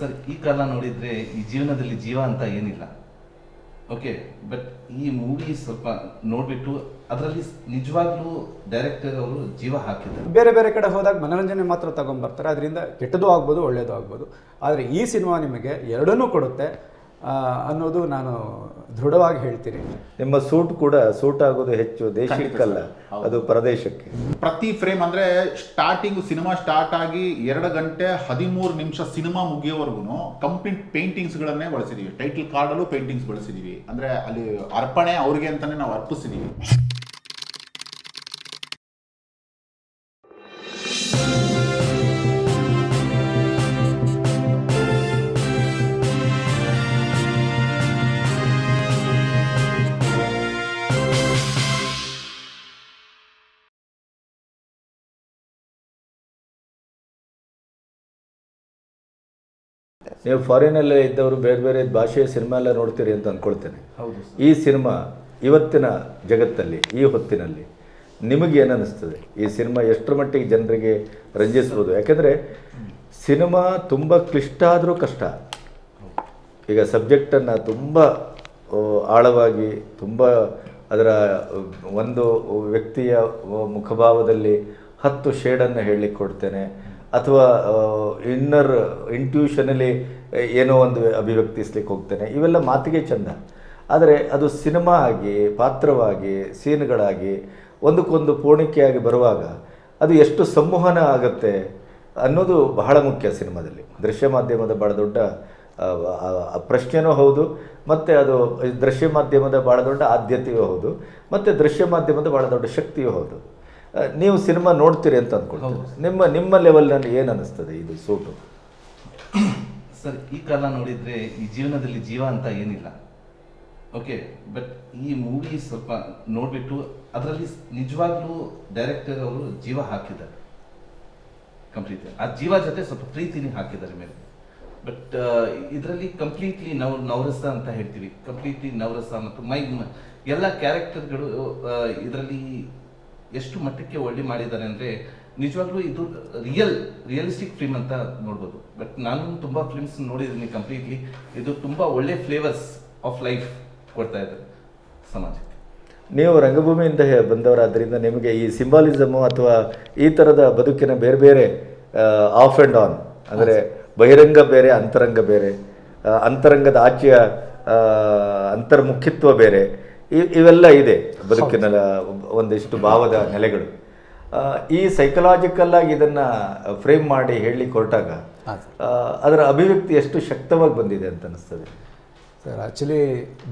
Sir, ಈ ಕಾಲ ನೋಡಿದ್ರೆ ಈ ಜೀವನದಲ್ಲಿ ಜೀವ ಅಂತ ಏನಿಲ್ಲ. ಓಕೆ ಬಟ್ ಈ ಮೂವಿ ಸ್ವಲ್ಪ ನೋಡ್ಬಿಟ್ಟು ಅದರಲ್ಲಿ ನಿಜವಾಗ್ಲೂ ಡೈರೆಕ್ಟರ್ ಅವರು ಜೀವ ಹಾಕಿದ್ದಾರೆ. ಬೇರೆ ಬೇರೆ ಕಡೆ ಹೋದಾಗ ಮನೋರಂಜನೆ ಮಾತ್ರ ತಗೊಂಡ್ಬರ್ತಾರೆ. ಅದರಿಂದ ಕೆಟ್ಟದ್ದು ಆಗ್ಬೋದು ಒಳ್ಳೆಯದು ಆಗ್ಬೋದು. ಆದರೆ ಈ ಸಿನಿಮಾ ನಿಮಗೆ ಎರಡನ್ನೂ ಕೊಡುತ್ತೆ. ಅನ್ನೋದು ನಾನು ದೃಢವಾಗಿ ಹೇಳ್ತೀನಿ. ನಿಮ್ಮ ಸೂಟ್ ಕೂಡ ಸೂಟ್ ಆಗೋದು ಹೆಚ್ಚು ದೇಶಕ್ಕಲ್ಲ ಅದು ಪ್ರದೇಶಕ್ಕೆ. ಪ್ರತಿ ಫ್ರೇಮ್ ಅಂದ್ರೆ ಸ್ಟಾರ್ಟಿಂಗ್ ಸಿನಿಮಾ ಸ್ಟಾರ್ಟ್ ಆಗಿ ಎರಡು ಗಂಟೆ ಹದಿಮೂರು ನಿಮಿಷ ಸಿನಿಮಾ ಮುಗಿಯೋವರೆಗೂ ಕಂಪ್ಲೀಟ್ ಪೇಂಟಿಂಗ್ಸ್ ಗಳನ್ನೇ ಬಳಸಿದೀವಿ. ಟೈಟಲ್ ಕಾರ್ಡಲ್ಲೂ ಪೇಂಟಿಂಗ್ಸ್ ಬಳಸಿದೀವಿ. ಅಂದ್ರೆ ಅಲ್ಲಿ ಅರ್ಪಣೆ ಅವ್ರಿಗೆ ಅಂತಾನೆ ನಾವು ಅರ್ಪಿಸಿದೀವಿ. ನೀವು ಫಾರಿನಲ್ಲೇ ಇದ್ದವರು ಬೇರೆ ಬೇರೆ ಭಾಷೆಯ ಸಿನಿಮಾ ಎಲ್ಲ ನೋಡ್ತೀರಿ ಅಂತ ಅಂದ್ಕೊಳ್ತೇನೆ ಹೌದು ಈ ಸಿನಿಮಾ ಇವತ್ತಿನ ಜಗತ್ತಲ್ಲಿ ಈ ಹೊತ್ತಿನಲ್ಲಿ ನಿಮಗೆ ಏನನ್ನಿಸ್ತದೆ? ಈ ಸಿನಿಮಾ ಎಷ್ಟರ ಮಟ್ಟಿಗೆ ಜನರಿಗೆ ರಂಜಿಸ್ಬೋದು? ಯಾಕೆಂದರೆ ಸಿನಿಮಾ ತುಂಬ ಕ್ಲಿಷ್ಟ ಆದರೂ ಕಷ್ಟ. ಈಗ ಸಬ್ಜೆಕ್ಟನ್ನು ತುಂಬ ಆಳವಾಗಿ ತುಂಬ ಅದರ ಒಂದು ವ್ಯಕ್ತಿಯ ಮುಖಭಾವದಲ್ಲಿ ಹತ್ತು ಶೇಡನ್ನು ಹೇಳಲಿಕ್ಕೆ ಕೊಡ್ತೇನೆ. ಅಥವಾ ಇನ್ನರ್ ಇಂಟ್ಯೂಷನಲ್ಲಿ ಏನೋ ಒಂದು ಅಭಿವ್ಯಕ್ತಿಸ್ಲಿಕ್ಕೆ ಹೋಗ್ತೇನೆ, ಇವೆಲ್ಲ ಮಾತಿಗೆ ಚಂದ ಆದರೆ ಅದು ಸಿನಿಮಾ ಆಗಿ, ಪಾತ್ರವಾಗಿ, ಸೀನ್ಗಳಾಗಿ, ಒಂದಕ್ಕೊಂದು ಪೂರ್ಣಿಕೆಯಾಗಿ ಬರುವಾಗ ಅದು ಎಷ್ಟು ಸಂವಹನ ಆಗುತ್ತೆ ಅನ್ನೋದು ಬಹಳ ಮುಖ್ಯ ಸಿನಿಮಾದಲ್ಲಿ. ದೃಶ್ಯ ಮಾಧ್ಯಮದ ಭಾಳ ದೊಡ್ಡ ಪ್ರಶ್ನೆಯೂ ಹೌದು, ಮತ್ತು ಅದು ದೃಶ್ಯ ಮಾಧ್ಯಮದ ಭಾಳ ದೊಡ್ಡ ಆದ್ಯತೆಯೂ ಹೌದು, ಮತ್ತು ದೃಶ್ಯ ಮಾಧ್ಯಮದ ಭಾಳ ದೊಡ್ಡ ಶಕ್ತಿಯೂ ಹೌದು. ನೀವು ಸಿನಿಮಾ ನೋಡ್ತೀರಿ ಅಂತ ಅಂದ್ಕೊಳ್ತೀನಿ ನಿಮ್ಮ ನಿಮ್ಮ ಲೆವೆಲ್ನಲ್ಲಿ ಏನು ಅನ್ನಿಸ್ತದೆ ಇದು ಸೂಟು? ಸರ್ ಈ ಕಾಲ ನೋಡಿದರೆ ಈ ಜೀವನದಲ್ಲಿ ಜೀವ ಅಂತ ಏನಿಲ್ಲ. ಓಕೆ ಬಟ್ ಈ ಮೂವಿ ಸ್ವಲ್ಪ ನೋಡಿಬಿಟ್ಟು ಅದರಲ್ಲಿ ನಿಜವಾಗ್ಲೂ ಡೈರೆಕ್ಟರ್ ಅವರು ಜೀವ ಹಾಕಿದ್ದಾರೆ. ಕಂಪ್ಲೀಟ್ ಆ ಜೀವ ಜೊತೆ ಸ್ವಲ್ಪ ಪ್ರೀತಿನೇ ಹಾಕಿದ್ದಾರೆ ಮೇಲೆ. ಬಟ್ ಇದರಲ್ಲಿ ಕಂಪ್ಲೀಟ್ಲಿ ನವ ನವರಸ ಅಂತ ಹೇಳ್ತೀವಿ. ಕಂಪ್ಲೀಟ್ಲಿ ನವರಸ ಮತ್ತು ಮೈ ಮ- ಎಲ್ಲ ಕ್ಯಾರೆಕ್ಟರ್ಗಳು ಇದರಲ್ಲಿ ಎಷ್ಟು ಮಟ್ಟಕ್ಕೆ ಒಳ್ಳೆ ಮಾಡಿದ್ದಾರೆ ಅಂದರೆ ನಿಜವಾಗ್ಲೂ ಇದು ರಿಯಲ್ ರಿಯಲಿಸ್ಟಿಕ್ ಫಿಲ್ಮ್ ಅಂತ ನೋಡ್ಬೋದು. ಬಟ್ ನಾನು ತುಂಬ ಫಿಲ್ಮ್ಸ್ ನೋಡಿದ್ದೀನಿ ಕಂಪ್ಲೀಟ್ಲಿ ಇದು ತುಂಬ ಒಳ್ಳೆ ಫ್ಲೇವರ್ಸ್ ಆಫ್ ಲೈಫ್ ಕೊಡ್ತಾ ಇದ್ದಾರೆ ಸಮಾಜಕ್ಕೆ. ನೀವು ರಂಗಭೂಮಿಯಿಂದ ಬಂದವರಾದ್ದರಿಂದ ನಿಮಗೆ ಈ ಸಿಂಬಾಲಿಸಮು ಅಥವಾ ಈ ಥರದ ಬದುಕಿನ ಬೇರೆ ಬೇರೆ ಆಫ್ ಆ್ಯಂಡ್ ಆನ್ ಅಂದರೆ ಬಹಿರಂಗ ಬೇರೆ ಅಂತರಂಗ ಬೇರೆ ಅಂತರಂಗದ ಆಚೆಯ ಆ, ಅಂತರ್ಮುಖಿತ್ವ ಬೇರೆ ಇವೆಲ್ಲ ಇದೆ ಬದುಕಿನ ಒಂದಿಷ್ಟು ಭಾವದ ನೆಲೆಗಳು. ಈ ಸೈಕಲಾಜಿಕಲ್ ಆಗಿ ಇದನ್ನು ಫ್ರೇಮ್ ಮಾಡಿ ಹೇಳಲಿಕ್ಕೆ ಹೊರಟಾಗ ಅದರ ಅಭಿವ್ಯಕ್ತಿ ಎಷ್ಟು ಶಕ್ತವಾಗಿ ಬಂದಿದೆ ಅಂತ ಅನಿಸ್ತದೆ? ಸರ್ ಆ್ಯಕ್ಚುಲಿ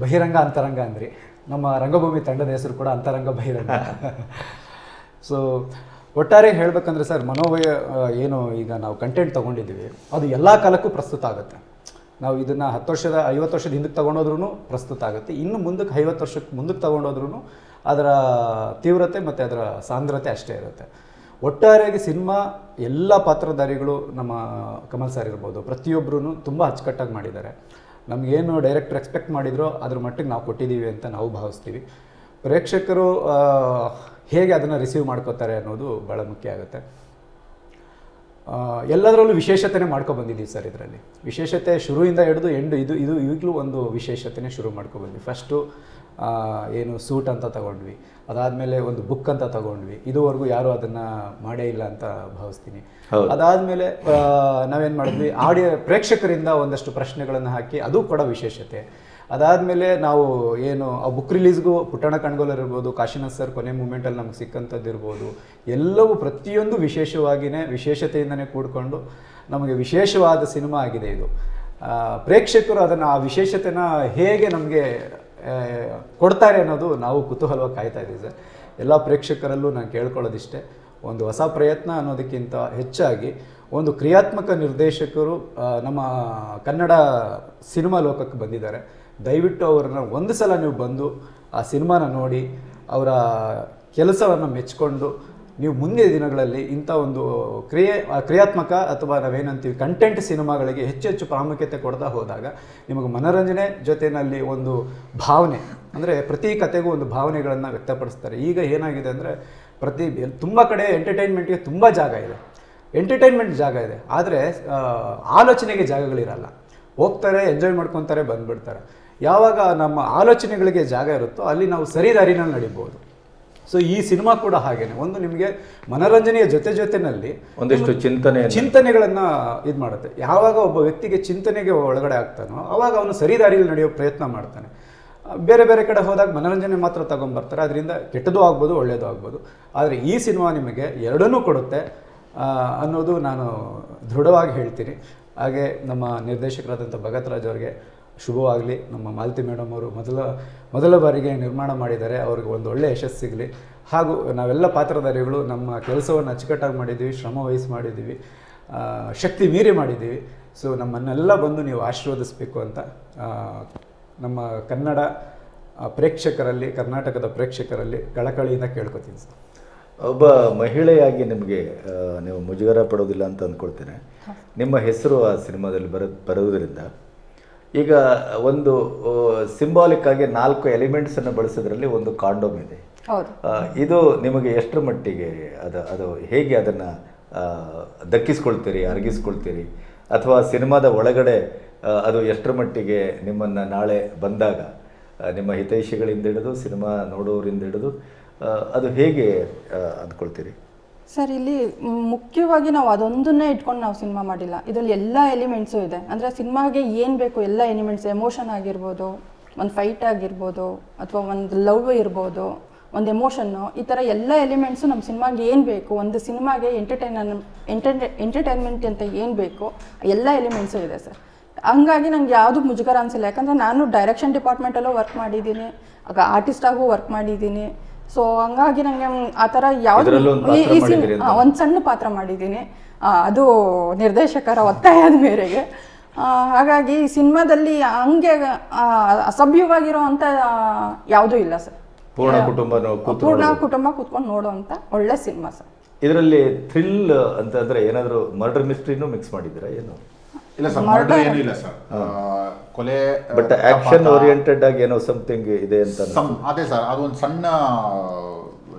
ಬಹಿರಂಗ ಅಂತರಂಗ ಅಂದ್ರಿ. ನಮ್ಮ ರಂಗಭೂಮಿ ತಂಡದ ಹೆಸರು ಕೂಡ ಅಂತರಂಗ ಬಹಿರಂಗ. ಸೊ ಒಟ್ಟಾರೆ ಹೇಳಬೇಕಂದ್ರೆ ಸರ್ ಮನೋವಯ ಏನು ಈಗ ನಾವು ಕಂಟೆಂಟ್ ತಗೊಂಡಿದ್ದೀವಿ ಅದು ಎಲ್ಲ ಕಾಲಕ್ಕೂ ಪ್ರಸ್ತುತ ಆಗುತ್ತೆ. ನಾವು ಇದನ್ನು ಹತ್ತು ವರ್ಷದ, ಐವತ್ತು ವರ್ಷದ ಹಿಂದಕ್ಕೆ ತೊಗೊಂಡೋದ್ರೂ ಪ್ರಸ್ತುತ ಆಗುತ್ತೆ. ಇನ್ನು ಮುಂದಕ್ಕೆ ಐವತ್ತು ವರ್ಷಕ್ಕೆ ಮುಂದಕ್ಕೆ ತೊಗೊಂಡೋದ್ರೂ ಅದರ ತೀವ್ರತೆ ಮತ್ತು ಅದರ ಸಾಂದ್ರತೆ ಅಷ್ಟೇ ಇರುತ್ತೆ. ಒಟ್ಟಾರೆಯಾಗಿ ಸಿನಿಮಾ ಎಲ್ಲ ಪಾತ್ರಧಾರಿಗಳು ನಮ್ಮ ಕಮಲ್ ಸರ್ ಇರ್ಬೋದು ಪ್ರತಿಯೊಬ್ಬರೂ ತುಂಬ ಅಚ್ಚುಕಟ್ಟಾಗಿ ಮಾಡಿದ್ದಾರೆ. ನಮಗೇನು ಡೈರೆಕ್ಟರ್ ಎಕ್ಸ್ಪೆಕ್ಟ್ ಮಾಡಿದ್ರೋ ಅದ್ರ ಮಟ್ಟಿಗೆ ನಾವು ಕೊಟ್ಟಿದ್ದೀವಿ ಅಂತ ನಾವು ಭಾವಿಸ್ತೀವಿ. ಪ್ರೇಕ್ಷಕರು ಹೇಗೆ ಅದನ್ನು ರಿಸೀವ್ ಮಾಡ್ಕೋತಾರೆ ಅನ್ನೋದು ಭಾಳ ಮುಖ್ಯ ಆಗುತ್ತೆ. ಎಲ್ಲದರಲ್ಲೂ ವಿಶೇಷತೆನೇ ಮಾಡ್ಕೊ ಬಂದಿದ್ದೀವಿ ಸರ್ ಇದರಲ್ಲಿ. ವಿಶೇಷತೆ ಶುರುವಿಂದ ಹಿಡಿದು ಎಂಡು ಇದು ಇದು ಈಗಲೂ ಒಂದು ವಿಶೇಷತೆನೇ ಶುರು ಮಾಡ್ಕೊ ಬಂದ್ವಿ. ಫಸ್ಟು ಏನು ಸೂಟ್ ಅಂತ ತಗೊಂಡ್ವಿ. ಅದಾದಮೇಲೆ ಒಂದು ಬುಕ್ ಅಂತ ತಗೊಂಡ್ವಿ. ಇದುವರೆಗೂ ಯಾರೂ ಅದನ್ನು ಮಾಡೇ ಇಲ್ಲ ಅಂತ ಭಾವಿಸ್ತೀನಿ. ಅದಾದಮೇಲೆ ನಾವೇನು ಮಾಡಿದ್ವಿ? ಆಡಿಯೋ ಪ್ರೇಕ್ಷಕರಿಂದ ಒಂದಷ್ಟು ಪ್ರಶ್ನೆಗಳನ್ನು ಹಾಕಿ ಅದು ಕೂಡ ವಿಶೇಷತೆ. ಅದಾದಮೇಲೆ ನಾವು ಏನು, ಆ ಬುಕ್ ರಿಲೀಸ್ಗೂ ಪುಟ್ಟಣ ಕಣ್ಗೋಲರ್ ಇರ್ಬೋದು, ಕಾಶಿನಾಥ್ ಸರ್ ಕೊನೆ ಮೂಮೆಂಟಲ್ಲಿ ನಮ್ಗೆ ಸಿಕ್ಕಂಥದ್ದು ಇರ್ಬೋದು, ಎಲ್ಲವೂ ಪ್ರತಿಯೊಂದು ವಿಶೇಷವಾಗಿಯೇ ವಿಶೇಷತೆಯಿಂದನೇ ಕೂಡಿಕೊಂಡು ನಮಗೆ ವಿಶೇಷವಾದ ಸಿನಿಮಾ ಆಗಿದೆ ಇದು. ಪ್ರೇಕ್ಷಕರು ಅದನ್ನು, ಆ ವಿಶೇಷತೆನ ಹೇಗೆ ನಮಗೆ ಕೊಡ್ತಾರೆ ಅನ್ನೋದು ನಾವು ಕುತೂಹಲವಾಗಿ ಕಾಯ್ತಾ ಇದ್ದೀವಿ ಸರ್. ಎಲ್ಲ ಪ್ರೇಕ್ಷಕರಲ್ಲೂ ನಾನು ಕೇಳ್ಕೊಳ್ಳೋದಿಷ್ಟೇ, ಒಂದು ಹೊಸ ಪ್ರಯತ್ನ ಅನ್ನೋದಕ್ಕಿಂತ ಹೆಚ್ಚಾಗಿ ಒಂದು ಕ್ರಿಯಾತ್ಮಕ ನಿರ್ದೇಶಕರು ನಮ್ಮ ಕನ್ನಡ ಸಿನಿಮಾ ಲೋಕಕ್ಕೆ ಬಂದಿದ್ದಾರೆ. ದಯವಿಟ್ಟು ಅವರನ್ನ ಒಂದು ಸಲ ನೀವು ಬಂದು ಆ ಸಿನಿಮಾನ ನೋಡಿ, ಅವರ ಕೆಲಸವನ್ನು ಮೆಚ್ಕೊಂಡು, ನೀವು ಮುಂದಿನ ದಿನಗಳಲ್ಲಿ ಇಂಥ ಒಂದು ಕ್ರಿಯೆ ಕ್ರಿಯಾತ್ಮಕ ಅಥವಾ ನಾವೇನಂತೀವಿ ಕಂಟೆಂಟ್ ಸಿನಿಮಾಗಳಿಗೆ ಹೆಚ್ಚು ಹೆಚ್ಚು ಪ್ರಾಮುಖ್ಯತೆ ಕೊಡ್ತಾ ಹೋದಾಗ ನಿಮಗೆ ಮನೋರಂಜನೆ ಜೊತೆಯಲ್ಲಿ ಒಂದು ಭಾವನೆ, ಅಂದರೆ ಪ್ರತಿ ಕತೆಗೂ ಒಂದು ಭಾವನೆಗಳನ್ನು ವ್ಯಕ್ತಪಡಿಸ್ತಾರೆ. ಈಗ ಏನಾಗಿದೆ ಅಂದರೆ ಪ್ರತಿ ತುಂಬ ಕಡೆ ಎಂಟರ್ಟೈನ್ಮೆಂಟ್ಗೆ ತುಂಬ ಜಾಗ ಇದೆ. ಎಂಟರ್ಟೈನ್ಮೆಂಟ್ ಜಾಗ ಇದೆ. ಆದರೆ ಆಲೋಚನೆಗೆ ಜಾಗಗಳಿರಲ್ಲ. ಹೋಗ್ತಾರೆ ಎಂಜಾಯ್ ಮಾಡ್ಕೊತಾರೆ, ಬಂದ್ಬಿಡ್ತಾರೆ. ಯಾವಾಗ ನಮ್ಮ ಆಲೋಚನೆಗಳಿಗೆ ಜಾಗ ಇರುತ್ತೋ ಅಲ್ಲಿ ನಾವು ಸರಿ ದಾರಿನಲ್ಲಿ ನಡಿಬೋದು ಸೊ ಈ ಸಿನಿಮಾ ಕೂಡ ಹಾಗೇನೆ. ಒಂದು ನಿಮಗೆ ಮನೋರಂಜನೆಯ ಜೊತೆ ಜೊತೆನಲ್ಲಿ ಒಂದಿಷ್ಟು ಚಿಂತನೆ ಚಿಂತನೆಗಳನ್ನು ಇದು ಮಾಡುತ್ತೆ. ಯಾವಾಗ ಒಬ್ಬ ವ್ಯಕ್ತಿಗೆ ಚಿಂತನೆಗೆ ಒಳಗಡೆ ಆಗ್ತಾನೋ ಅವಾಗ ಅವನು ಸರಿ ದಾರಿಯಲ್ಲಿ ನಡೆಯೋ ಪ್ರಯತ್ನ ಮಾಡ್ತಾನೆ. ಬೇರೆ ಬೇರೆ ಕಡೆ ಹೋದಾಗ ಮನೋರಂಜನೆ ಮಾತ್ರ ತಗೊಂಡ್ಬರ್ತಾರೆ ಅದರಿಂದ ಕೆಟ್ಟದೂ ಆಗ್ಬೋದು ಒಳ್ಳೆಯದು ಆಗ್ಬೋದು. ಆದರೆ ಈ ಸಿನಿಮಾ ನಿಮಗೆ ಎರಡನ್ನೂ ಕೊಡುತ್ತೆ. ಅನ್ನೋದು ನಾನು ದೃಢವಾಗಿ ಹೇಳ್ತೀನಿ. ಹಾಗೆ ನಮ್ಮ ನಿರ್ದೇಶಕರಾದಂಥ ಭಗತ್ ರಾಜ್ ಅವರಿಗೆ ಶುಭವಾಗಲಿ. ನಮ್ಮ ಮಾಲತಿ ಮೇಡಮ್ ಅವರು ಮೊದಲ ಮೊದಲ ಬಾರಿಗೆ ನಿರ್ಮಾಣ ಮಾಡಿದ್ದಾರೆ. ಅವ್ರಿಗೆ ಒಂದು ಒಳ್ಳೆಯ ಯಶಸ್ಸು ಸಿಗಲಿ ಹಾಗೂ ನಾವೆಲ್ಲ ಪಾತ್ರಧಾರಿಗಳು ನಮ್ಮ ಕೆಲಸವನ್ನು ಅಚ್ಚುಕಟ್ಟಾಗಿ ಮಾಡಿದ್ದೀವಿ ಶ್ರಮ ವಹಿಸಿ ಮಾಡಿದ್ದೀವಿ ಶಕ್ತಿ ಮೀರಿ ಮಾಡಿದ್ದೀವಿ. ಸೊ ನಮ್ಮನ್ನೆಲ್ಲ ಬಂದು ನೀವು ಆಶೀರ್ವದಿಸಬೇಕು ಅಂತ ನಮ್ಮ ಕನ್ನಡ ಪ್ರೇಕ್ಷಕರಲ್ಲಿ ಕರ್ನಾಟಕದ ಪ್ರೇಕ್ಷಕರಲ್ಲಿ ಕಳಕಳಿಯಿಂದ ಕೇಳ್ಕೊತೀನಿ ಸರ್. ಒಬ್ಬ ಮಹಿಳೆಯಾಗಿ ನಿಮಗೆ ನೀವು ಮುಜುಗರ ಪಡೋದಿಲ್ಲ ಅಂತ ಅಂದ್ಕೊಳ್ತೇನೆ. ನಿಮ್ಮ ಹೆಸರು ಆ ಸಿನಿಮಾದಲ್ಲಿ ಬರ ಬರೋದ್ರಿಂದ ಈಗ ಒಂದು ಸಿಂಬಾಲಿಕ್ ಆಗಿ ನಾಲ್ಕು ಎಲಿಮೆಂಟ್ಸನ್ನು ಬಳಸೋದ್ರಲ್ಲಿ ಒಂದು ಕಾಂಡೋಮ್ ಇದೆ. ಇದು ನಿಮಗೆ ಎಷ್ಟರ ಮಟ್ಟಿಗೆ ಅದು ಅದು ಹೇಗೆ ಅದನ್ನು ದಕ್ಕಿಸ್ಕೊಳ್ತೀರಿ ಅರಗಿಸ್ಕೊಳ್ತೀರಿ? ಅಥವಾ ಸಿನಿಮಾದ ಒಳಗಡೆ ಅದು ಎಷ್ಟರ ಮಟ್ಟಿಗೆ ನಿಮ್ಮನ್ನು ನಾಳೆ ಬಂದಾಗ ನಿಮ್ಮ ಹಿತೈಷಿಗಳಿಂದ ಹಿಡಿದು ಸಿನಿಮಾ ನೋಡೋರಿಂದ ಹಿಡಿದು ಅದು ಹೇಗೆ ಅಂದ್ಕೊಳ್ತೀರಿ? ಸರ್, ಇಲ್ಲಿ ಮುಖ್ಯವಾಗಿ ನಾವು ಅದೊಂದನ್ನೇ ಇಟ್ಕೊಂಡು ನಾವು ಸಿನಿಮಾ ಮಾಡಿಲ್ಲ. ಇದರಲ್ಲಿ ಎಲ್ಲ ಎಲಿಮೆಂಟ್ಸು ಇದೆ. ಅಂದರೆ ಸಿನಿಮಾಗೆ ಏನು ಬೇಕು ಎಲ್ಲ ಎಲಿಮೆಂಟ್ಸ್ ಎಮೋಷನ್ ಆಗಿರ್ಬೋದು, ಒಂದು ಫೈಟ್ ಆಗಿರ್ಬೋದು, ಅಥವಾ ಒಂದು ಲವ್ ಇರ್ಬೋದು, ಒಂದು ಎಮೋಷನ್ನು ಈ ಥರ ಎಲ್ಲ ಎಲಿಮೆಂಟ್ಸು ನಮ್ಮ ಸಿನಿಮಾಗೆ ಏನು ಬೇಕು, ಒಂದು ಸಿನಿಮಾಗೆ ಎಂಟರ್ಟೈನ್ ಎಂಟರ್ಟೈ ಎಂಟರ್ಟೈನ್ಮೆಂಟ್ ಅಂತ ಏನು ಬೇಕು, ಎಲ್ಲ ಎಲಿಮೆಂಟ್ಸು ಇದೆ ಸರ್. ಹಂಗಾಗಿ ನಂಗೆ ಯಾವುದು ಮುಜುಗರ ಅನಿಸಿಲ್ಲ. ಯಾಕಂದರೆ ನಾನು ಡೈರೆಕ್ಷನ್ ಡಿಪಾರ್ಟ್ಮೆಂಟಲ್ಲೂ ವರ್ಕ್ ಮಾಡಿದ್ದೀನಿ. ಆಗ ಆರ್ಟಿಸ್ಟಾಗೂ ವರ್ಕ್ ಮಾಡಿದ್ದೀನಿ. ಸೊ ಹಂಗಾಗಿ ನನಗೆ ಆ ಥರ ಯಾವುದು ಒಂದ್ ಒಂದು ಸಣ್ಣ ಪಾತ್ರ ಮಾಡಿದ್ದೀನಿ. ಅದು ನಿರ್ದೇಶಕರ ಒತ್ತಾಯದ ಮೇರೆಗೆ. ಹಾಗಾಗಿ ಸಿನಿಮಾದಲ್ಲಿ ಹಂಗೆ ಅಸಭ್ಯವಾಗಿರುವಂಥ ಯಾವುದೂ ಇಲ್ಲ ಸರ್. ಪೂರ್ಣ ಕುಟುಂಬ ಪೂರ್ಣ ಕುಟುಂಬ ಕೂತ್ಕೊಂಡು ನೋಡುವಂಥ ಒಳ್ಳೆ ಸಿನಿಮಾ ಸರ್. ಇದರಲ್ಲಿ ಥ್ರಿಲ್ ಅಂತಂದ್ರೆ ಏನಾದರೂ ಮರ್ಡರ್ ಮಿಸ್ಟ್ರಿನೂ ಮಿಕ್ಸ್ ಮಾಡಿದ್ದೀರಾ ಏನು? ಇಲ್ಲ ಸರ್ ಮರ್ಡರ್. ಏನೂ ಇಲ್ಲ ಸರ್. ಆ, ಕೊಲೆ ಬಟ್ ಆಕ್ಷನ್ ಓರಿಯೆಂಟೆಡ್ ಆಗಿ ಏನೋ ಸಮಥಿಂಗ್ ಇದೆ ಅಂತ. ಸಮ್ ಅದೇ ಸರ್ ಅದೊಂದು ಸಣ್ಣ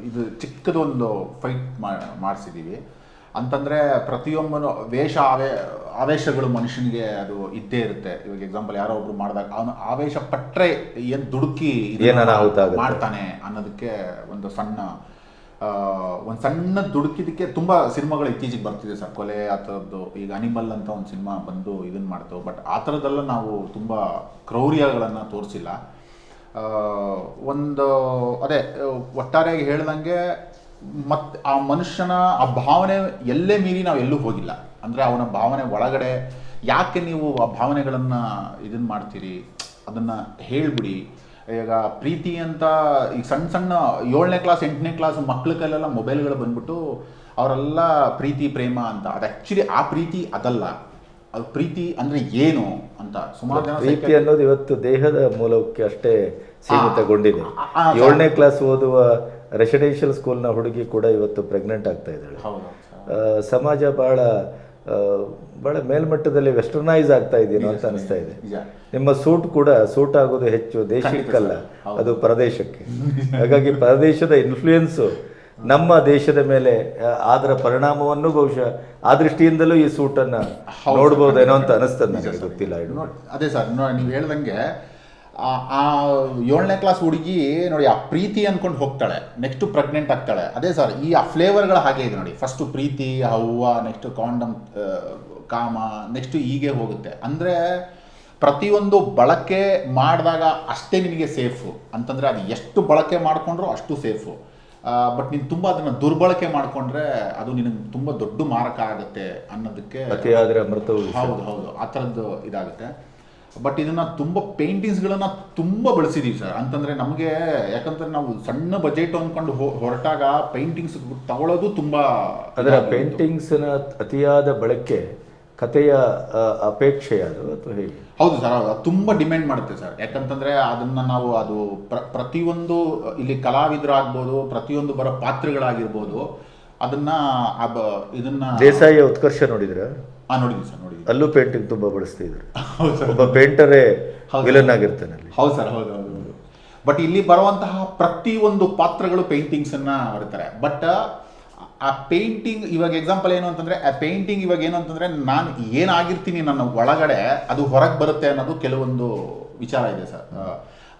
ಇದು ಚಿಕ್ಕದೊಂದು ಫೈಟ್ ಮಾಡಿಸಿದ್ದೀವಿ ಅಂತಂದ್ರೆ ಪ್ರತಿಯೊಬ್ಬನು ವೇಷ ಆವೇ ಆವೇಶಗಳು ಮನುಷ್ಯನಿಗೆ ಅದು ಇದ್ದೇ ಇರುತ್ತೆ. ಇವಾಗ ಎಕ್ಸಾಂಪಲ್ ಯಾರೋ ಒಬ್ರು ಮಾಡಿದಾಗ ಅವನು ಆವೇಶ ಪಟ್ಟರೆ ಏನ್ ದುಡುಕಿ. ಮಾಡ್ತಾನೆ ಅನ್ನೋದಕ್ಕೆ ಒಂದು ಸಣ್ಣ ಒಂದು ಸಣ್ಣ ದುಡುಕಿದಕ್ಕೆ ತುಂಬ ಸಿನಿಮಾಗಳು ಇತ್ತೀಚೆಗೆ ಬರ್ತಿದೆ ಸರ್. ಕೊಲೆ, ಆ ಥರದ್ದು, ಈಗ ಅನಿಮಲ್ ಅಂತ ಒಂದು ಸಿನಿಮಾ ಬಂದು ಇದನ್ನು ಮಾಡ್ತು. ಬಟ್ ಆ ಥರದ್ದೆಲ್ಲ ನಾವು ತುಂಬ ಕ್ರೌರ್ಯಗಳನ್ನು ತೋರಿಸಿಲ್ಲ. ಒಂದು, ಅದೇ, ಒಟ್ಟಾರೆಯಾಗಿ ಹೇಳ್ದಂಗೆ ಮತ್ತು ಆ ಮನುಷ್ಯನ, ಆ ಭಾವನೆ ಎಲ್ಲೇ ಮೀರಿ ನಾವು ಎಲ್ಲೂ ಹೋಗಿಲ್ಲ. ಅಂದರೆ ಅವನ ಭಾವನೆ ಒಳಗಡೆ ಯಾಕೆ ನೀವು ಆ ಭಾವನೆಗಳನ್ನು ಇದನ್ನ ಮಾಡ್ತೀರಿ? ಅದನ್ನು ಹೇಳ್ಬಿಡಿ. ಈಗ ಪ್ರೀತಿ ಅಂತ ಈಗ ಸಣ್ಣ ಸಣ್ಣ ಏಳನೇ ಕ್ಲಾಸ್ ಎಂಟನೇ ಕ್ಲಾಸ್ ಮಕ್ಳ ಕೈಲೆಲ್ಲ ಮೊಬೈಲ್ಗಳು ಬಂದ್ಬಿಟ್ಟು ಅವರೆಲ್ಲ ಪ್ರೀತಿ ಪ್ರೇಮ ಅಂತ. ಅದು ಆ್ಯಕ್ಚುಲಿ ಆ ಪ್ರೀತಿ ಅದಲ್ಲ. ಅದು ಪ್ರೀತಿ ಅಂದ್ರೆ ಏನು ಅಂತ. ಸುಮಾರು ಜನ ಪ್ರೀತಿ ಅನ್ನೋದು ಇವತ್ತು ದೇಹದ ಮೂಲಕ್ಕೆ ಅಷ್ಟೇ ಸೀಮಿತಗೊಂಡಿದೆ. ಏಳನೇ ಕ್ಲಾಸ್ ಓದುವ ರೆಸಿಡೆನ್ಷಿಯಲ್ ಸ್ಕೂಲ್ನ ಹುಡುಗಿ ಕೂಡ ಇವತ್ತು ಪ್ರೆಗ್ನೆಂಟ್ ಆಗ್ತಾ ಇದ್ದಾಳೆ. ಸಮಾಜ ಬಹಳ ಬಹಳ ಮೇಲ್ಮಟ್ಟದಲ್ಲಿ ವೆಸ್ಟರ್ನೈಸ್ ಆಗ್ತಾ ಇದೆಯೋ ಅಂತ ಅನಿಸ್ತಾ ಇದೆ. ನಿಮ್ಮ ಸೂಟ್ ಕೂಡ ಸೂಟ್ ಆಗೋದು ಹೆಚ್ಚು ದೇಶಕ್ಕಲ್ಲ ಅದು ಪ್ರದೇಶಕ್ಕೆ. ಹಾಗಾಗಿ ಪ್ರದೇಶದ ಇನ್ಫ್ಲೂಯೆನ್ಸು ನಮ್ಮ ದೇಶದ ಮೇಲೆ ಅದರ ಪರಿಣಾಮವನ್ನು ಬಹುಶಃ ಆ ದೃಷ್ಟಿಯಿಂದಲೂ ಈ ಸೂಟನ್ನು ನೋಡ್ಬೋದೇನೋ ಅಂತ. ಅನಿಸ್ತದೆ ನನಗೆ ಗೊತ್ತಿಲ್ಲ. ಅದೇ ಸರ್ ನೀವು ಹೇಳ್ದಂಗೆ ಆ- ಏಳನೇ ಕ್ಲಾಸ್ ಹುಡುಗಿ ನೋಡಿ ಆ ಪ್ರೀತಿ ಅಂದ್ಕೊಂಡು ಹೋಗ್ತಾಳೆ. ನೆಕ್ಸ್ಟ್ ಪ್ರೆಗ್ನೆಂಟ್ ಆಗ್ತಾಳೆ. ಅದೇ ಸರ್ ಈ ಆ ಫ್ಲೇವರ್ಗಳು ಹಾಗೆ ಇದೆ ನೋಡಿ. ಫಸ್ಟ್ ಪ್ರೀತಿ ಹವ್ವ ನೆಕ್ಸ್ಟ್ ಕಾಂಡಮ್ ಕಾಮ ನೆಕ್ಸ್ಟ್ ಹೀಗೆ ಹೋಗುತ್ತೆ. ಅಂದ್ರೆ ಪ್ರತಿಯೊಂದು ಬಳಕೆ ಮಾಡಿದಾಗ ಅಷ್ಟೇ ನಿಮಗೆ ಸೇಫು ಅಂತಂದ್ರೆ ಅದು ಎಷ್ಟು ಬಳಕೆ ಮಾಡಿಕೊಂಡ್ರು ಅಷ್ಟು ಸೇಫು ಬಟ್ ನೀನು ತುಂಬ ಅದನ್ನು ದುರ್ಬಳಕೆ ಮಾಡಿಕೊಂಡ್ರೆ ಅದು ನಿನಗೆ ತುಂಬ ದೊಡ್ಡ ಮಾರಕ ಆಗುತ್ತೆ ಅನ್ನೋದಕ್ಕೆ. ಹೌದು ಹೌದು. ಆ ಥರದ್ದು ಇದಾಗುತ್ತೆ. ಬಟ್ ಇದನ್ನ ತುಂಬ ಪೇಂಟಿಂಗ್ಸ್ಗಳನ್ನು ತುಂಬ ಬಳಸಿದೀವಿ ಸರ್ ಅಂತಂದ್ರೆ ನಮಗೆ ಯಾಕಂದ್ರೆ ನಾವು ಸಣ್ಣ ಬಜೆಟ್ ಅಂದ್ಕೊಂಡು ಹೊರಟಾಗ ಪೇಂಟಿಂಗ್ಸ್ ತಗೊಳ್ಳೋದು ತುಂಬಾ ಅದರ ಪೇಂಟಿಂಗ್ಸ್ ಪೇಂಟಿಂಗ್ಸ್ನ ಅತಿಯಾದ ಬಳಕೆ ಕಥೆಯ ಅಪೇಕ್ಷೆ ಅದು ಅಥವಾ ಹೇಗೆ? ಹೌದು ಸರ್ ಅದು ತುಂಬ ಡಿಮ್ಯಾಂಡ್ ಮಾಡುತ್ತೆ ಸರ್ ಯಾಕಂತಂದ್ರೆ ಅದನ್ನ ನಾವು ಅದು ಪ್ರ- ಪ್ರತಿಯೊಂದು ಇಲ್ಲಿ ಕಲಾವಿದರಾಗ್ಬೋದು ಪ್ರತಿಯೊಂದು ಬರೋ ಪಾತ್ರಗಳಾಗಿರ್ಬೋದು ಅದನ್ನ ಇದನ್ನು ದೇಸಾಯಿಯ ಉತ್ಕರ್ಷ ನೋಡಿದ್ರ? ನೋಡಿದ್ವಿ ಸರ್ ನೋಡಿದ್ವಿ ಅಲ್ಲೂ ಪೇಂಟಿಂಗ್ ತುಂಬಾ ಬಳಸ್ತಾ ಇದ್ರು ಹೌದು ಸರ್. ಒಬ್ಬ ಪೇಂಟರೇ. ವಿಲನ್ ಆಗಿರ್ತಾನೆ ಅಲ್ಲಿ. ಹೌದು ಸರ್ ಹೌದು ಹೌದು ಹೌದು. ಬಟ್ ಇಲ್ಲಿ ಬರುವಂತಹ ಪ್ರತಿಯೊಂದು ಪಾತ್ರಗಳು ಪೇಂಟಿಂಗ್ಸ್ ಅನ್ನ ಬರ್ತಾರೆ ಬಟ್ ಆ ಪೇಂಟಿಂಗ್ ಇವಾಗ ಎಕ್ಸಾಂಪಲ್ ಏನು ಅಂತಂದ್ರೆ ಆ ಪೇಂಟಿಂಗ್ ಇವಾಗ ಏನು ಅಂತಂದ್ರೆ ನಾನು ಏನಾಗಿರ್ತೀನಿ ನನ್ನ ಒಳಗಡೆ ಅದು ಹೊರಗೆ ಬರುತ್ತೆ ಅನ್ನೋದು ಕೆಲವೊಂದು ವಿಚಾರ ಇದೆ ಸರ್.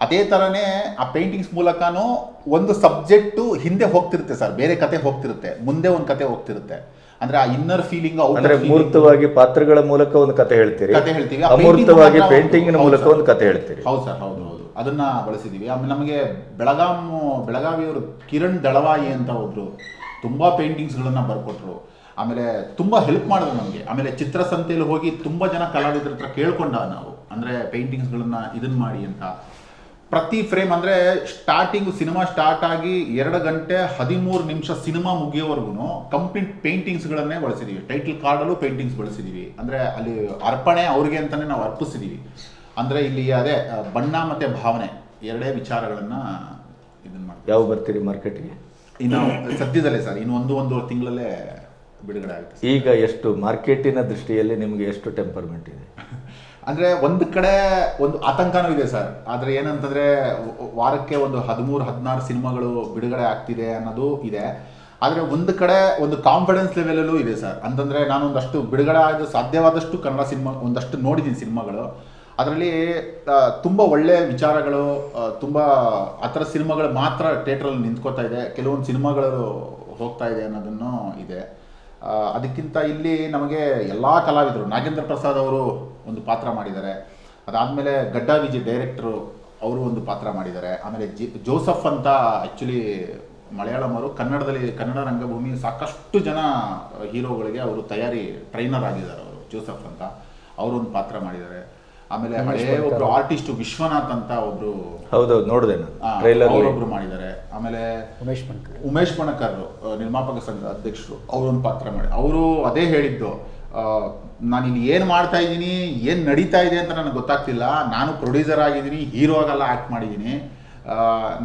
ಅದೇ ಥರನೇ ಆ ಪೇಂಟಿಂಗ್ಸ್ ಮೂಲಕನೂ ಒಂದು ಸಬ್ಜೆಕ್ಟು ಹಿಂದೆ ಹೋಗ್ತಿರುತ್ತೆ ಸರ್. ಬೇರೆ ಕತೆ ಹೋಗ್ತಿರುತ್ತೆ. ಮುಂದೆ ಒಂದು ಕತೆ ಹೋಗ್ತಿರುತ್ತೆ. ಅಂದ್ರೆ ಆ ಇನ್ನರ್ ಫೀಲಿಂಗ್ ಅಂದ್ರೆ ಮೂರ್ತವಾಗಿ ಪಾತ್ರಗಳ ಮೂಲಕ ಒಂದು ಕತೆ ಹೇಳ್ತೀರಿ? ಕತೆ ಹೇಳ್ತೀವಿ. ಅಮೂರ್ತವಾಗಿ ಪೇಂಟಿಂಗ್ ಮೂಲಕ ಒಂದು ಕತೆ ಹೇಳ್ತೀರಿ. ಹೌದು ಸರ್ ಹೌದು ಹೌದು. ಅದನ್ನ ಬಳಸಿದೀವಿ. ಆಮೇಲೆ ನಮಗೆ ಬೆಳಗಾಂ ಬೆಳಗಾವಿಯವರು ಕಿರಣ್ ದಳವಾಯಿ ಅಂತ ಒಬ್ರು ತುಂಬಾ ಪೇಂಟಿಂಗ್ಸ್ಗಳನ್ನ ಗಳನ್ನ ಬರ್ಕೊಟ್ರು. ಆಮೇಲೆ ತುಂಬಾ ಹೆಲ್ಪ್ ಮಾಡಿದ್ರು ನಮಗೆ. ಆಮೇಲೆ ಚಿತ್ರಸಂತೆಯಲ್ಲಿ ಹೋಗಿ ತುಂಬಾ ಜನ ಕಲಾವಿದರ ಹತ್ರ ಕೇಳ್ಕೊಂಡ ನಾವು. ಅಂದ್ರೆ ಪೇಂಟಿಂಗ್ಸ್ಗಳನ್ನ ಗಳನ್ನ ಇದನ್ನ ಮಾಡಿ ಅಂತ. ಪ್ರತಿ ಫ್ರೇಮ್ ಅಂದ್ರೆ ಸ್ಟಾರ್ಟಿಂಗ್ ಸಿನಿಮಾ ಸ್ಟಾರ್ಟ್ ಆಗಿ ಎರಡು ಗಂಟೆ ಹದಿಮೂರು ನಿಮಿಷ ಸಿನಿಮಾ ಮುಗಿಯೋವರೆಗೂ ಕಂಪ್ಲೀಟ್ ಪೇಂಟಿಂಗ್ಸ್ ಬಳಸಿದ್ದೀವಿ ಬಳಸಿದೀವಿ. ಟೈಟಲ್ ಕಾರ್ಡಲ್ಲೂ ಪೇಂಟಿಂಗ್ಸ್ ಬಳಸಿದೀವಿ. ಅಂದ್ರೆ ಅಲ್ಲಿ ಅರ್ಪಣೆ ಅವ್ರಿಗೆ ಅಂತಾನೆ ನಾವು ಅರ್ಪಿಸಿದ್ದೀವಿ ಅಂದ್ರೆ ಇಲ್ಲಿ ಅದೇ ಬಣ್ಣ ಮತ್ತೆ ಭಾವನೆ ಎರಡೇ ವಿಚಾರಗಳನ್ನ ಇದನ್ನ ಮಾಡ್ತೀವಿ. ಯಾವ ಬರ್ತೀರಿ ಮಾರ್ಕೆಟ್ಗೆ? ಇನ್ನು ಸದ್ಯದಲ್ಲೇ ಸರ್ ಇನ್ನು ಒಂದು ಒಂದೂವರೆ ತಿಂಗಳಲ್ಲೇ ಬಿಡುಗಡೆ ಆಗುತ್ತೆ ಈಗ ಎಷ್ಟು ಮಾರ್ಕೆಟಿನ ದೃಷ್ಟಿಯಲ್ಲಿ ನಿಮಗೆ ಎಷ್ಟು ಟೆಂಪರ್ಮೆಂಟ್ ಇದೆ? ಅಂದ್ರೆ ಒಂದು ಕಡೆ ಒಂದು ಆತಂಕನೂ ಇದೆ ಸರ್. ಆದ್ರೆ ಏನಂತಂದ್ರೆ ವಾರಕ್ಕೆ ಒಂದು ಹದಿಮೂರು, ಹದಿನಾರು ಸಿನಿಮಾಗಳು ಬಿಡುಗಡೆ ಆಗ್ತಿದೆ ಅನ್ನೋದು ಇದೆ. ಆದ್ರೆ ಒಂದು ಕಡೆ ಒಂದು ಕಾನ್ಫಿಡೆನ್ಸ್ ಲೆವೆಲಲ್ಲೂ ಇದೆ ಸರ್. ಅಂತಂದ್ರೆ ನಾನು ಒಂದಷ್ಟು ಬಿಡುಗಡೆ ಆದ ಸಾಧ್ಯವಾದಷ್ಟು ಕನ್ನಡ ಸಿನಿಮಾ ಒಂದಷ್ಟು ನೋಡಿದ್ದೀನಿ ಸಿನಿಮಾಗಳು. ಅದರಲ್ಲಿ ತುಂಬ ಒಳ್ಳೆ ವಿಚಾರಗಳು ತುಂಬ ಆ ಥರ ಸಿನಿಮಾಗಳು ಮಾತ್ರ ಥಿಯೇಟ್ರಲ್ಲಿ ನಿಂತ್ಕೋತಾ ಇದೆ. ಕೆಲವೊಂದು ಸಿನಿಮಾಗಳು ಹೋಗ್ತಾ ಇದೆ ಅನ್ನೋದನ್ನು ಇದೆ. ಅದಕ್ಕಿಂತ ಇಲ್ಲಿ ನಮಗೆ ಎಲ್ಲ ಕಲಾವಿದರು ನಾಗೇಂದ್ರ ಪ್ರಸಾದ್ ಅವರು ಒಂದು ಪಾತ್ರ ಮಾಡಿದ್ದಾರೆ. ಅದಾದಮೇಲೆ ಗಡ್ಡ ವಿಜಿ ಡೈರೆಕ್ಟರು ಅವರು ಒಂದು ಪಾತ್ರ ಮಾಡಿದ್ದಾರೆ. ಆಮೇಲೆ ಜಿ ಜೋಸಫ್ ಅಂತ ಆ್ಯಕ್ಚುಲಿ ಮಲಯಾಳಂ ಅವರು ಕನ್ನಡದಲ್ಲಿ ಕನ್ನಡ ರಂಗಭೂಮಿ ಸಾಕಷ್ಟು ಜನ ಹೀರೋಗಳಿಗೆ ಅವರು ತಯಾರಿ ಟ್ರೈನರ್ ಆಗಿದ್ದಾರೆ ಅವರು ಜೋಸಫ್ ಅಂತ. ಅವರು ಒಂದು ಪಾತ್ರ ಮಾಡಿದ್ದಾರೆ. ಆಮೇಲೆ ಹಳೇ ಒಬ್ರು ಆರ್ಟಿಸ್ಟ್ ವಿಶ್ವನಾಥ್ ಅಂತ ಒಬ್ರು ಹೌದೌದು ನೋಡಿದೆ ಅವರೊಬ್ರು ಮಾಡಿದ್ದಾರೆ. ಆಮೇಲೆ ಉಮೇಶ್ ಉಮೇಶ್ ಬಣಕರ್ ನಿರ್ಮಾಪಕ ಸಂಘ ಅಧ್ಯಕ್ಷರು ಅವರೊಂದು ಪಾತ್ರ ಮಾಡಿ ಅವರು ಅದೇ ಹೇಳಿದ್ದು ನಾನು ಇಲ್ಲಿ ಏನು ಮಾಡ್ತಾ ಇದ್ದೀನಿ, ಏನು ನಡೀತಾ ಇದೆ ಅಂತ ನನಗೆ ಗೊತ್ತಾಗ್ತಿಲ್ಲ. ನಾನು ಪ್ರೊಡ್ಯೂಸರ್ ಆಗಿದ್ದೀನಿ ಹೀರೋ ಆಗಲ್ಲ ಆ್ಯಕ್ಟ್ ಮಾಡಿದ್ದೀನಿ.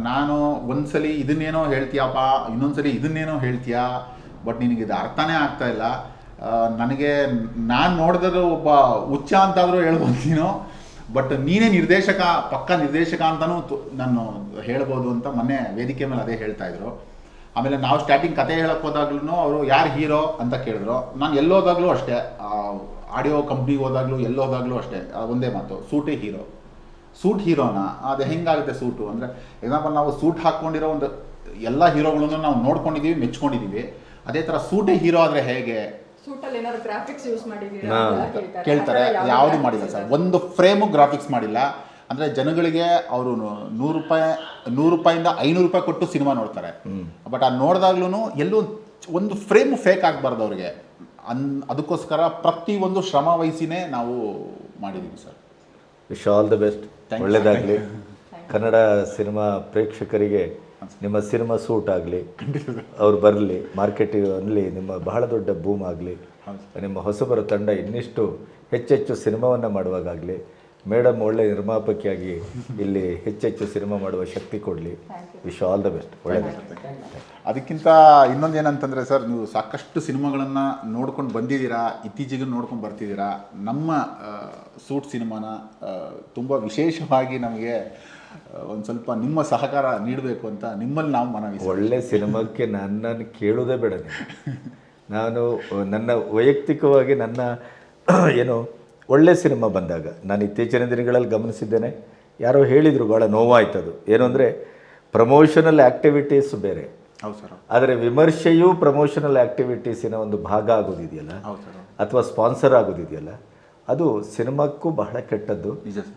ನಾನು ಒಂದ್ಸಲಿ ಇದನ್ನೇನೋ ಹೇಳ್ತೀಯಪ್ಪ, ಇನ್ನೊಂದ್ಸಲಿ ಇದನ್ನೇನೋ ಹೇಳ್ತೀಯಾ? ಬಟ್ ನಿನಗೆ ಇದು ಅರ್ಥನೇ ಆಗ್ತಾ ಇಲ್ಲ. ನನಗೆ ನಾನು ನೋಡಿದ್ರೆ ಒಬ್ಬ ಹುಚ್ಚ ಅಂತಾದರೂ ಹೇಳ್ಬೋದು ನೀನು. ಬಟ್ ನೀನೇ ನಿರ್ದೇಶಕ, ಪಕ್ಕ ನಿರ್ದೇಶಕ ಅಂತಲೂ ನಾನು ಹೇಳ್ಬೋದು ಅಂತ ಮೊನ್ನೆ ವೇದಿಕೆ ಮೇಲೆ ಅದೇ ಹೇಳ್ತಾ ಇದ್ರು. ಆಮೇಲೆ ನಾವು ಸ್ಟಾರ್ಟಿಂಗ್ ಕತೆ ಹೇಳಕ್ ಹೋದಾಗ್ಲೂ ಅವರು ಯಾರು ಹೀರೋ ಅಂತ ಕೇಳಿದ್ರು. ನಾನು ಎಲ್ಲೋದಾಗ್ಲೂ ಅಷ್ಟೇ ಆಡಿಯೋ ಕಂಪ್ನಿಗೆ ಹೋದಾಗ್ಲೂ ಎಲ್ಲೋದಾಗ್ಲೂ ಅಷ್ಟೇ ಆ ಒಂದೇ ಮಾತು ಸೂಟೇ ಹೀರೋ ಸೂಟ್ ಹೀರೋನ ಅದು ಹೆಂಗಾಗುತ್ತೆ ಸೂಟು ಅಂದರೆ ಎಕ್ಸಾಂಪಲ್ ನಾವು ಸೂಟ್ ಹಾಕ್ಕೊಂಡಿರೋ ಒಂದು ಎಲ್ಲ ಹೀರೋಗಳನ್ನು ನಾವು ನೋಡ್ಕೊಂಡಿದ್ದೀವಿ ಮೆಚ್ಕೊಂಡಿದ್ದೀವಿ ಅದೇ ಥರ ಸೂಟೇ ಹೀರೋ ಆದರೆ ಹೇಗೆ? ಕೇಳ್ತಾರೆ. ಯಾವ್ದು ಮಾಡಿಲ್ಲ ಸರ್. ಒಂದು ಫ್ರೇಮು ಗ್ರಾಫಿಕ್ಸ್ ಮಾಡಿಲ್ಲ. ಅಂದರೆ ಜನಗಳಿಗೆ ಅವರು ನೂರು ರೂಪಾಯಿ ನೂರು ರೂಪಾಯಿಂದ ಐನೂರು ರೂಪಾಯಿ ಕೊಟ್ಟು ಸಿನಿಮಾ ನೋಡ್ತಾರೆ. ಬಟ್ ಅದು ನೋಡಿದಾಗ್ಲೂ ಎಲ್ಲೂ ಒಂದು ಫ್ರೇಮ್ ಫೇಕ್ ಆಗಬಾರ್ದು ಅವ್ರಿಗೆ. ಅನ್ ಅದಕ್ಕೋಸ್ಕರ ಪ್ರತಿಯೊಂದು ಶ್ರಮ ವಹಿಸಿನೇ ನಾವು ಮಾಡಿದ್ದೀವಿ sir. Wish all the best ಒಳ್ಳೆಯದಾಗಲಿ ಕನ್ನಡ ಸಿನಿಮಾ ಪ್ರೇಕ್ಷಕರಿಗೆ ನಿಮ್ಮ ಸಿನಿಮಾ ಸೂಟ್ ಆಗಲಿ. ಅವ್ರು ಬರಲಿ ಮಾರ್ಕೆಟಿನಲ್ಲಿ ನಿಮ್ಮ ಬಹಳ ದೊಡ್ಡ ಬೂಮ್ ಆಗಲಿ. ನಿಮ್ಮ ಹೊಸಬರ ತಂಡ ಇನ್ನಿಷ್ಟು ಹೆಚ್ಚೆಚ್ಚು ಸಿನಿಮಾವನ್ನು ಮಾಡುವಾಗಲಿ ಮೇಡಮ್ ಒಳ್ಳೆ ನಿರ್ಮಾಪಕಿಯಾಗಿ ಇಲ್ಲಿ ಹೆಚ್ಚೆಚ್ಚು ಸಿನಿಮಾ ಮಾಡುವ ಶಕ್ತಿ ಕೊಡಲಿ. ವಿಶ್ ಆಲ್ ದ ಬೆಸ್ಟ್ ಒಳ್ಳೆ ಅದಕ್ಕಿಂತ ಇನ್ನೊಂದು ಏನಂತಂದರೆ ಸರ್ ನೀವು ಸಾಕಷ್ಟು ಸಿನಿಮಾಗಳನ್ನು ನೋಡ್ಕೊಂಡು ಬಂದಿದ್ದೀರಾ ಇತ್ತೀಚೆಗೆ ನೋಡ್ಕೊಂಡು ಬರ್ತಿದ್ದೀರಾ ನಮ್ಮ ಸೂಟ್ ಸಿನಿಮಾನ ತುಂಬ ವಿಶೇಷವಾಗಿ ನಮಗೆ ಒಂದು ಸ್ವಲ್ಪ ನಿಮ್ಮ ಸಹಕಾರ ನೀಡಬೇಕು ಅಂತ ನಿಮ್ಮಲ್ಲಿ ನಾವು ಮನವಿ. ಒಳ್ಳೆ ಸಿನಿಮಾಕ್ಕೆ ನನ್ನನ್ನು ಕೇಳೋದೇ ಬೇಡ ನಾನು ನನ್ನ ವೈಯಕ್ತಿಕವಾಗಿ ನನ್ನ ಏನು ಒಳ್ಳೆ ಸಿನಿಮಾ ಬಂದಾಗ ನಾನು ಇತ್ತೀಚಿನ ದಿನಗಳಲ್ಲಿ ಗಮನಿಸಿದ್ದೇನೆ. ಯಾರೋ ಹೇಳಿದರು ಭಾಳ ಅದು. ಏನು ಅಂದರೆ ಪ್ರಮೋಷನಲ್ ಆ್ಯಕ್ಟಿವಿಟೀಸ್ ಬೇರೆ. ಹೌದು ಸರ್ ಆದರೆ ವಿಮರ್ಶೆಯೂ ಪ್ರಮೋಷನಲ್ ಆ್ಯಕ್ಟಿವಿಟೀಸಿನ ಒಂದು ಭಾಗ ಆಗೋದಿದೆಯಲ್ಲ? ಅಥವಾ ಸ್ಪಾನ್ಸರ್ ಆಗೋದಿದೆಯಲ್ಲ? ಅದು ಸಿನಿಮಾಕ್ಕೂ ಬಹಳ ಕೆಟ್ಟದ್ದು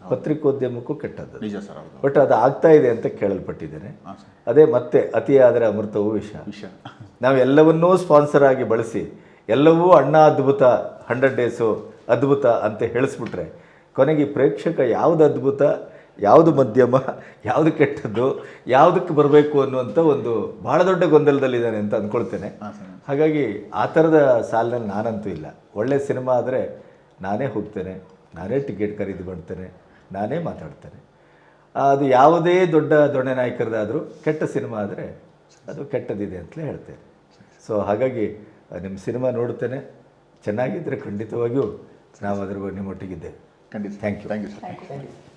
ಪತ್ರಿಕೋದ್ಯಮಕ್ಕೂ ಕೆಟ್ಟದ್ದು. ಬಟ್ ಅದು ಆಗ್ತಾ ಇದೆ ಅಂತ ಕೇಳಲ್ಪಟ್ಟಿದ್ದೇನೆ. ಅದೇ ಮತ್ತೆ ಅತಿಯಾದರೆ ಅಮೃತವೂ ವಿಷ. ನಾವೆಲ್ಲವನ್ನೂ ನಾವು ಸ್ಪಾನ್ಸರ್ ಆಗಿ ಬಳಸಿ ಎಲ್ಲವೂ ಅಣ್ಣ ಅದ್ಭುತ ಹಂಡ್ರೆಡ್ ಡೇಸು ಅದ್ಭುತ ಅಂತ ಹೇಳಿಸ್ಬಿಟ್ರೆ ಕೊನೆಗೆ ಪ್ರೇಕ್ಷಕ ಯಾವುದು ಅದ್ಭುತ ಯಾವುದು ಮಧ್ಯಮ ಯಾವುದು ಕೆಟ್ಟದ್ದು ಯಾವುದಕ್ಕೆ ಬರಬೇಕು ಅನ್ನುವಂಥ ಒಂದು ಭಾಳ ದೊಡ್ಡ ಗೊಂದಲದಲ್ಲಿದ್ದಾನೆ ಅಂತ ಅಂದ್ಕೊಳ್ತೇನೆ ಹಾಗಾಗಿ ಆ ಥರದ ಸಾಲಿನಲ್ಲಿ ನಾನಂತೂ ಇಲ್ಲ. ಒಳ್ಳೆ ಸಿನಿಮಾ ಆದರೆ ನಾನೇ ಹೋಗ್ತೇನೆ ನಾನೇ ಟಿಕೆಟ್ ಖರೀದಿ ಮಾಡ್ತೇನೆ ನಾನೇ ಮಾತಾಡ್ತೇನೆ. ಅದು ಯಾವುದೇ ದೊಡ್ಡ ದೊಣ್ಣೆ ನಾಯಕರದಾದರೂ ಕೆಟ್ಟ ಸಿನಿಮಾ ಆದರೆ ಅದು ಕೆಟ್ಟದಿದೆ ಅಂತಲೇ ಹೇಳ್ತೇನೆ. ಸೊ ಹಾಗಾಗಿ ನಿಮ್ಮ ಸಿನಿಮಾ ನೋಡ್ತೇನೆ ಚೆನ್ನಾಗಿದ್ದರೆ ಖಂಡಿತವಾಗಿಯೂ ನಾವು ಅದರ ನಿಮ್ಮೊಟ್ಟಿಗಿದ್ದೇವೆ ಖಂಡಿತ. Thank you thank you sir Thank you.